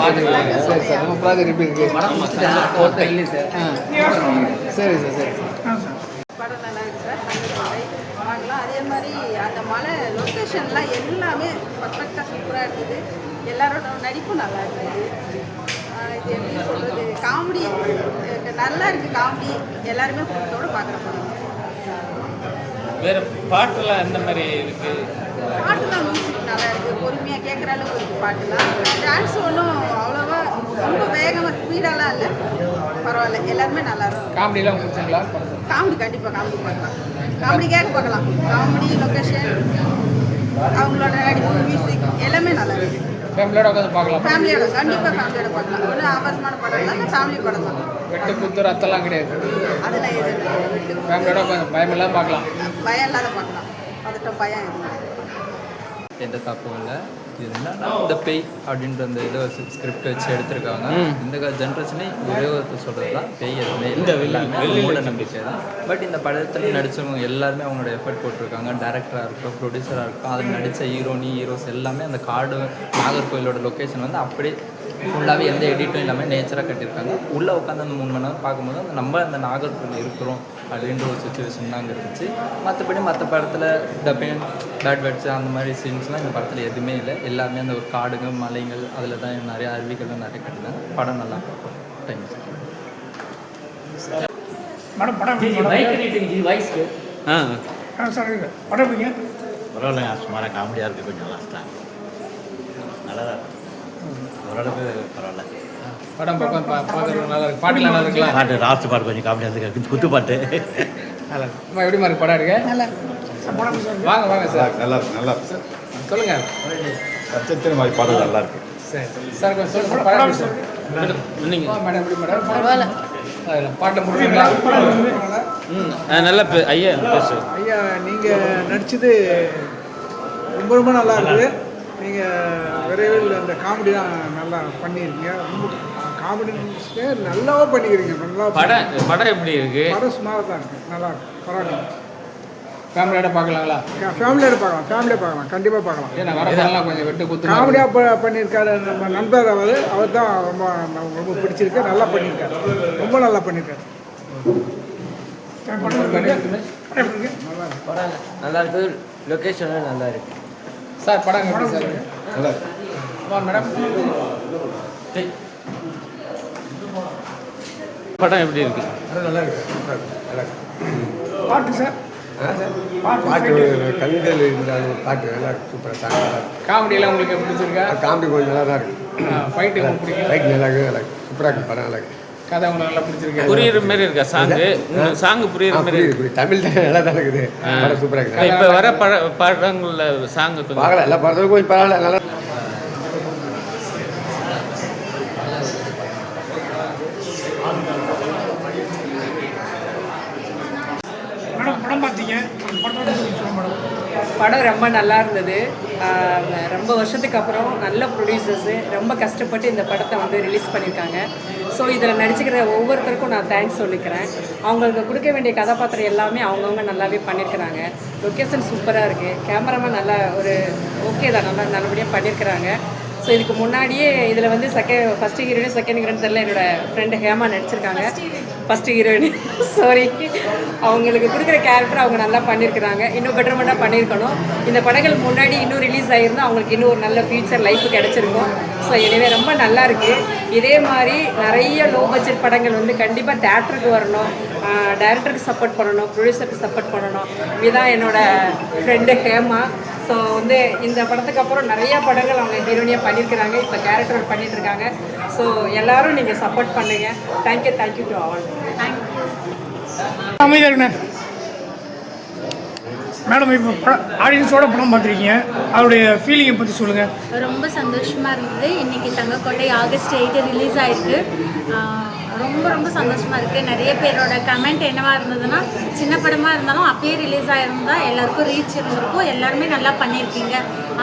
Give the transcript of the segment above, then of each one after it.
பார்த்துருக்கீங்க சரி சார் நம்ம ப்ராஜெக்ட் எப்படி இருக்கு இல்லை சார் ஆ சரி சார் சரி படம் நல்லா இருக்கு சார் தங்கக்கோட்டை பார்க்கலாம் அதே மாதிரி அந்த மலை லொக்கேஷன்லாம் எல்லாமே பர்ஃபெக்டாக சூப்பராக இருந்தது எல்லாரோட நடிப்பும் நல்லா இருந்தது ஆஹ் இது எப்படி சொல்கிறது காமெடி நல்லா இருக்குது காமெடி எல்லாருமே குடும்பத்தோட பார்க்குற படம் வேற பாட்டெல்லாம் எந்த மாதிரி இருக்குது பாட்டுலாம் மியூசிக் நல்லா இருக்குது பொறுமையாக கேட்குற அளவுக்கு இருக்குது பாட்டுலாம் டான்ஸ் ஒன்றும் அவ்வளோவா ரொம்ப வேகமாக ஸ்பீடாலாம் இல்லை. பரவாயில்ல எல்லாருமே நல்லா இருக்கும் காமெடியெலாம் பிடிச்சிங்களா காமெடி கண்டிப்பாக காமெடி பார்க்கலாம். காமெடி கேட்க பார்க்கலாம். காமெடி லொக்கேஷன் அவங்களோட நடிப்பு மியூசிக் எல்லாமே நல்லா இருக்கு. ஃபேமிலியோட உட்காந்து பார்க்கலாம். ஃபேமிலியோட கண்டிப்பாக ஃபேமிலியோட பார்க்கலாம். ஒன்றும் ஆபாசமான படம் இல்லை ஃபேமிலி படம் தான். வெட்டு குத்து கிடையாது. அதெல்லாம் எது இல்லை. விட்டு ஃபேமிலியோட உட்காந்து பயமெல்லாம் பார்க்கலாம். பயம் இல்லாத பார்க்கலாம். பதட்டம் பயம் எதுவும் எந்த தப்பும் இல்லை. இது என்னன்னா இந்த பேய் அப்படின்ற அந்த இதை ஸ்கிரிப்ட் வச்சு எடுத்திருக்காங்க. இந்த ஜென்ரேஷனே ஒரே ஒருத்தர் சொல்கிறது தான். பேய் எதுவுமே இந்த மூட நம்பிக்கை தான். பட் இந்த படத்தில் நடித்தவங்க எல்லாருமே அவங்களோட எஃபர்ட் போட்டிருக்காங்க. டேரக்டராக இருக்கட்டும் ப்ரொடியூசராக இருக்கட்டும் அதில் நடித்த ஹீரோனி ஹீரோஸ் எல்லாமே அந்த காடு நாகர்கோயிலோட லொக்கேஷன் வந்து அப்படியே ஃபுல்லாகவே எந்த எடிட்டும் இல்லாமல் நேச்சராக கட்டியிருக்காங்க. உள்ளே உட்காந்து அந்த மூணு மணி நேரம் பார்க்கும்போது அந்த நம்ம அந்த நாகர்கோவில் இருக்கிறோம் அப்படின்ற ஒரு சுச்சுவேஷன் தான் அங்கே இருந்துச்சு. மற்றபடி மற்ற படத்தில் பெயின் பேட் வேர்ட்ஸ் அந்த மாதிரி சீன்ஸ்லாம் இந்த படத்தில் எதுவுமே இல்லை. எல்லாமே அந்த ஒரு காடுங்க மலைகள் அதில் தான் நிறைய அருவிகள்லாம் நிறைய கட்டினாங்க படம் நல்லா இருக்கும். தேங்க்யூ மேடம் படம் ஆ. சார் இருக்கு. படம் எப்படிங்க பரவாயில்லைங்க சுமாராக காமெடியாக இருக்குது கொஞ்சம் லாஸ்ட்டாக நல்லா தான் ஓரளவுக்கு பரவாயில்ல. படம் பார்க்க பார்க்குறது நல்லா இருக்கு. பாட்டுலாம் நல்லா இருக்கலாம் பாட்டு லாஸ்ட் பாட்டு கொஞ்சம் காமெடியாக இருக்கு. குத்து பாட்டு. நல்லா இருக்கு. எப்படி மாதிரி படம் இருக்கு? நல்லா இருக்கு. Sir sir? வாங்க வாங்க சார் நல்லா இருக்கு நல்லா இருக்கு சொல்லுங்க. நட்சத்திர மாதிரி பாடல் நல்லா இருக்கு. சரி. சார் கொஞ்சம் சொல்லுங்க. படம் சார்? நீங்கள் மேடம் எப்படி மேடம்? பரவாயில்ல. பாட்டை முடியுங்களா? ம் நல்லா ஐயா ஐயா நீங்கள் நடிச்சது ரொம்ப ரொம்ப நல்லா இருக்குது நீங்கள் விரைவில் அந்த காமெடி தான் நல்லா பண்ணியிருக்கீங்க ரொம்ப காமெடி நல்லாவே பண்ணிக்கிறீங்க. நல்லா படம் படம் எப்படி இருக்கு? படம் சுமாராக தான் இருக்குது நல்லா இருக்கு. பரவாயில்ல. ஃபேமிலியோட பார்க்கலாங்களா? ஃபேமிலியோட பார்க்கலாம். ஃபேமிலியாக பார்க்கலாம். கண்டிப்பாக பார்க்கலாம். ஏன்னா வர படம்லாம் கொஞ்சம் வெட்டு குத்து காமெடியாக ப பண்ணியிருக்காரு நம்ம நண்பர் அவர். அவர் தான் ரொம்ப நமக்கு ரொம்ப பிடிச்சிருக்கு. நல்லா பண்ணியிருக்காரு. ரொம்ப நல்லா பண்ணியிருக்காரு. நல்லா இருக்குது லொக்கேஷனும் நல்லா இருக்குது சார் படம் எப்படி சார் மேடம் படம் எப்படி இருக்கு நல்லா இருக்கு நல்லா இருக்கு பாட்டு சார் பாட்டு கண்கள் இருந்தாலும் பாட்டு நல்லா இருக்கு சூப்பராக சாங் நல்லா இருக்கு காமெடியெல்லாம் உங்களுக்கு எப்படி பிடிச்சிருக்கா காமெடி கொஞ்சம் நல்லா தான் இருக்கு ஃபைட்டு உங்களுக்கு பிடிக்கும் லைட் நல்லா இருக்கு நல்லா இருக்கு சூப்பராக இருக்கு படம் நல்லா இருக்கு கதை உங்களுக்கு நல்லா பிடிச்சிருக்கு. புரியுற மாதிரி இருக்கா? சாங்கு? சாங் ஆ, புரியுற மாதிரி இருக்கு. தமிழ் தான் நல்லா தான் இருக்குது. சூப்பராக இருக்கு இப்போ வர பட படங்கள்ல சாங் கொஞ்சம் பார்க்கலாம் எல்லா படத்துக்கும் கொஞ்சம் பரவாயில்ல நல்லா மேடம் படம் பார்த்தீங்க? அந்த படத்தை பற்றி சொல்லுங்க மேடம். படம் ரொம்ப நல்லா இருந்தது. ரொம்ப வருஷத்துக்கு அப்புறம் நல்ல ப்ரொடியூசர்ஸு ரொம்ப கஷ்டப்பட்டு இந்த படத்தை வந்து ரிலீஸ் பண்ணியிருக்காங்க ஸோ இதில் நடிச்சுக்கிற ஒவ்வொருத்தருக்கும் நான் தேங்க்ஸ் சொல்லிக்கிறேன். அவங்களுக்கு கொடுக்க வேண்டிய கதாபாத்திரம் எல்லாமே அவங்கவுங்க நல்லாவே பண்ணியிருக்கிறாங்க லொக்கேஷன் சூப்பராக இருக்குது கேமராமேன் நல்லா ஒரு ஓகே தான். நல்லா நல்லபடியாக பண்ணியிருக்கிறாங்க ஸோ இதுக்கு முன்னாடியே இதில் வந்து second first heroine second heroine தெரியல. என்னோடய ஃப்ரெண்டு ஹேமா நடிச்சிருக்காங்க. ஃபஸ்ட்டு ஹீரோயின் சாரி அவங்களுக்கு கொடுக்குற கேரக்டர் அவங்க நல்லா பண்ணியிருக்கிறாங்க இன்னும் பெட்டர்மெண்ட்டாக பண்ணியிருக்கணும் இந்த படங்கள் முன்னாடி இன்னும் ரிலீஸ் ஆகியிருந்தால் அவங்களுக்கு இன்னும் ஒரு நல்ல ஃபியூச்சர் லைஃப் கிடச்சிருக்கும். ஸோ எனவே ரொம்ப நல்லா இருக்குது இதே மாதிரி நிறைய லோ பட்ஜெட் படங்கள் வந்து கண்டிப்பாக தேட்டருக்கு வரணும். டேரக்டருக்கு சப்போர்ட் பண்ணணும். ப்ரொடியூசருக்கு சப்போர்ட் பண்ணணும். இதுதான் என்னோடய ஃப்ரெண்டு ஹேமா. ஸோ வந்து இந்த படத்துக்கு அப்புறம் நிறையா படங்கள் அவங்க ஹீரோனியாக பண்ணியிருக்கிறாங்க இப்போ கேரக்டர் பண்ணிகிட்ருக்காங்க ஸோ எல்லாரும் நீங்கள் சப்போர்ட் பண்ணுங்க. Thank you thank you to all அமைதியாக மேடம் இப்போ படம் ஆடியன்ஸோட படம் பார்த்துருக்கீங்க. அவருடைய ஃபீலிங்கை பற்றி சொல்லுங்கள் ரொம்ப சந்தோஷமாக இருந்தது. இன்றைக்கி தங்கக்கோட்டை ஆகஸ்ட் எயிட்டு ரிலீஸ் ஆயிருக்கு. ஆஹ் ரொம்ப ரொம்ப சந்தோஷமாக இருக்குது நிறைய பேரோட கமெண்ட் என்னவா இருந்ததுன்னா சின்ன படமாக இருந்தாலும் அப்பயே ரிலீஸ் ஆகிருந்தா எல்லாருக்கும் ரீச் இருந்திருக்கும். எல்லாருமே நல்லா பண்ணியிருக்கீங்க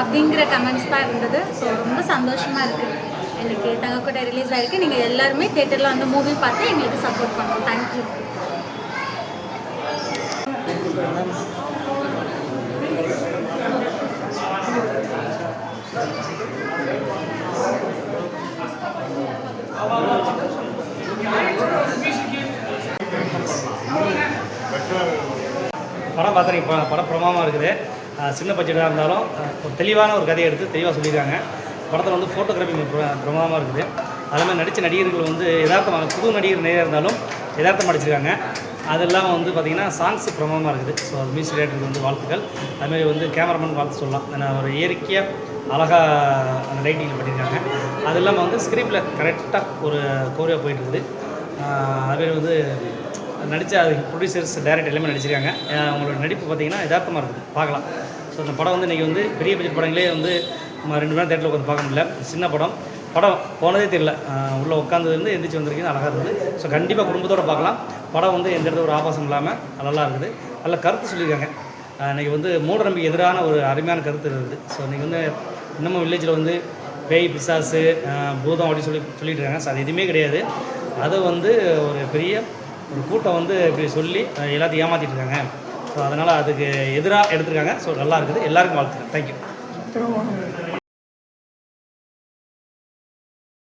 அப்படிங்கிற கமெண்ட்ஸ் தான் இருந்தது. ஸோ ரொம்ப சந்தோஷமாக இருக்குது எனக்கு தங்கக்கோட்டை ரிலீஸ் ஆகிருக்கு நீங்கள் எல்லாருமே தேட்டரில் அந்த மூவி பார்த்து எங்களுக்கு சப்போர்ட் பண்ணோம் தேங்க் யூ படம் பார்த்துறீங்க படம் பிரமாமாக இருக்குது. சின்ன பட்ஜெட்டாக இருந்தாலும் ஒரு தெளிவான ஒரு கதையை எடுத்து தெளிவாக சொல்லியிருக்காங்க. படத்தில் வந்து ஃபோட்டோகிராஃபி பிரமாதமாக இருக்குது. அதுமாதிரி நடித்த நடிகர்கள் வந்து யதார்த்தமாக புது நடிகர் நேராக இருந்தாலும் யதார்த்தம் நடிச்சிருக்காங்க. அது இல்லாமல் வந்து பார்த்திங்கன்னா சாங்ஸ் பிரமாதமாக இருக்குது. ஸோ அது மியூசிக் டேரக்டருக்கு வந்து வாழ்த்துக்கள். அதுமாதிரி வந்து கேமராமேன் வாழ்த்து சொல்லலாம். ஏன்னா ஒரு இயற்கையாக அழகாக அந்த ரைட்டிங் பண்ணியிருக்காங்க அது இல்லாமல் வந்து ஸ்கிரிப்டில் கரெக்டாக ஒரு கோரியாக போயிட்டு இருக்குது. அதுமாரி வந்து நடித்த அது ப்ரொடியூசர்ஸ் டைரக்டர் எல்லாமே நடிச்சிருக்காங்க. அவங்களோட நடிப்பு பார்த்தீங்கன்னா யதார்த்தமாக இருக்குது. பார்க்கலாம். ஸோ அந்த படம் வந்து இன்றைக்கி வந்து பெரிய பெரிய படங்களே வந்து நம்ம ரெண்டு பேரும் தேட்டரில் உட்காந்து பார்க்க முடியல. சின்ன படம். படம் போனதே தெரியல. உள்ளே உட்காந்ததுலேருந்து எந்திரிச்சு வந்திருக்கீங்க அழகாக இருக்குது ஸோ கண்டிப்பாக குடும்பத்தோடு பார்க்கலாம். படம் வந்து எந்த இடத்துல ஒரு ஆபாசம் இல்லாமல் நல்லா இருக்குது. நல்ல கருத்து சொல்லியிருக்காங்க. இன்றைக்கி வந்து மூட நம்பிக்கை எதிரான ஒரு அருமையான கருத்து இருக்குது. ஸோ இன்றைக்கி வந்து இன்னமும் வில்லேஜில் வந்து பேய் பிசாசு பூதம் அப்படின்னு சொல்லி சொல்லிட்டு இருக்காங்க ஸோ அது எதுவுமே கிடையாது. அது வந்து ஒரு பெரிய ஒரு கூட்டம் வந்து இப்படி சொல்லி எல்லாத்தையும் ஏமாற்றிட்டு இருக்காங்க ஸோ அதனால் அதுக்கு எதிராக எடுத்திருக்காங்க. ஸோ நல்லா இருக்குது. எல்லாருக்கும் வாழ்த்துக்கிறேன் தேங்க்யூ 그런거 하.